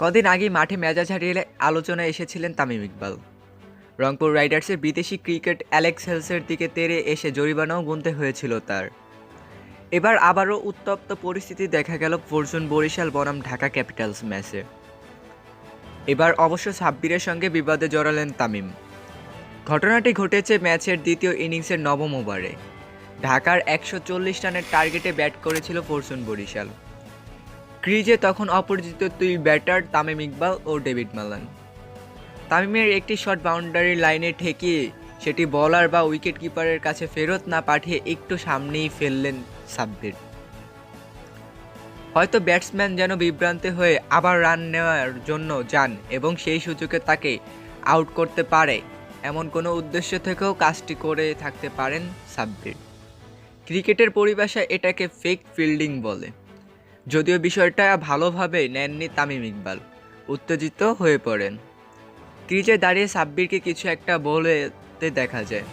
কদিন আগে মাঠে মেজাজ হারিয়ে আলোচনায় এসেছিলেন তামিম ইকবাল। রংপুর রাইডার্সের বিদেশি ক্রিকেট অ্যালেক্স হেলসের দিকে তেড়ে এসে জরিমানাও গুনতে হয়েছিল তার। এবার আবারও উত্তপ্ত পরিস্থিতি দেখা গেল ফরচুন বরিশাল বনাম ঢাকা ক্যাপিটালস ম্যাচে। এবার অবশ্য সাব্বিরের সঙ্গে বিবাদে জড়ালেন তামিম। ঘটনাটি ঘটেছে ম্যাচের দ্বিতীয় ইনিংসের নবম ওভারে। ঢাকার একশো চল্লিশ রানের টার্গেটে ব্যাট করেছিল ফরচুন বরিশাল। ক্রিজে তখন অপরিচিত দুই ব্যাটার তামিম ইকবাল ও ডেভিড মালান। তামিমের একটি শট বাউন্ডারি লাইনে ঠেকিয়ে সেটি বলার বা উইকেট কিপারের কাছে ফেরত না পাঠিয়ে একটু সামনেই ফেললেন সাব্বির। হয়তো ব্যাটসম্যান যেন বিভ্রান্তি হয়ে আবার রান নেওয়ার জন্য যান এবং সেই সুযোগে তাকে আউট করতে পারে এমন কোনো উদ্দেশ্য থেকেও কাজটি করে থাকতে পারেন সাব্বির। ক্রিকেটের পরিভাষায় এটাকে ফেক ফিল্ডিং বলে। যদিও বিষয়টা ভালোভাবে নেননি তামিম ইকবাল, উত্তেজিত হয়ে পড়েন। ক্রিজে দাঁড়িয়ে সাব্বিরকে কিছু একটা বলতে দেখা যায়।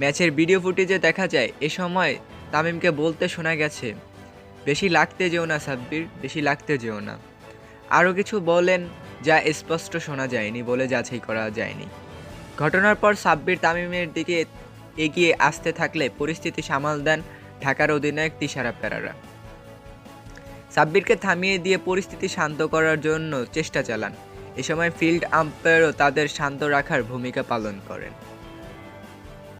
ম্যাচের ভিডিও ফুটেজে দেখা যায়, এ সময় তামিমকে বলতে শোনা গেছে, বেশি লাগতে যেও না সাব্বির, বেশি লাগতে যেও না। আরও কিছু বলেন যা স্পষ্ট শোনা যায়নি বলে যাচাই করা যায়নি। ঘটনার পর সাব্বির তামিমের দিকে এগিয়ে আসতে থাকলে পরিস্থিতি সামাল দেন ঢাকার অধিনায়ক তিশারা পেরারা। সাব্বিরকে থামিয়ে দিয়ে পরিস্থিতি শান্ত করার জন্য চেষ্টা চালান। এ সময় ফিল্ড আম্পায়ারও তাদের শান্ত রাখার ভূমিকা পালন করেন।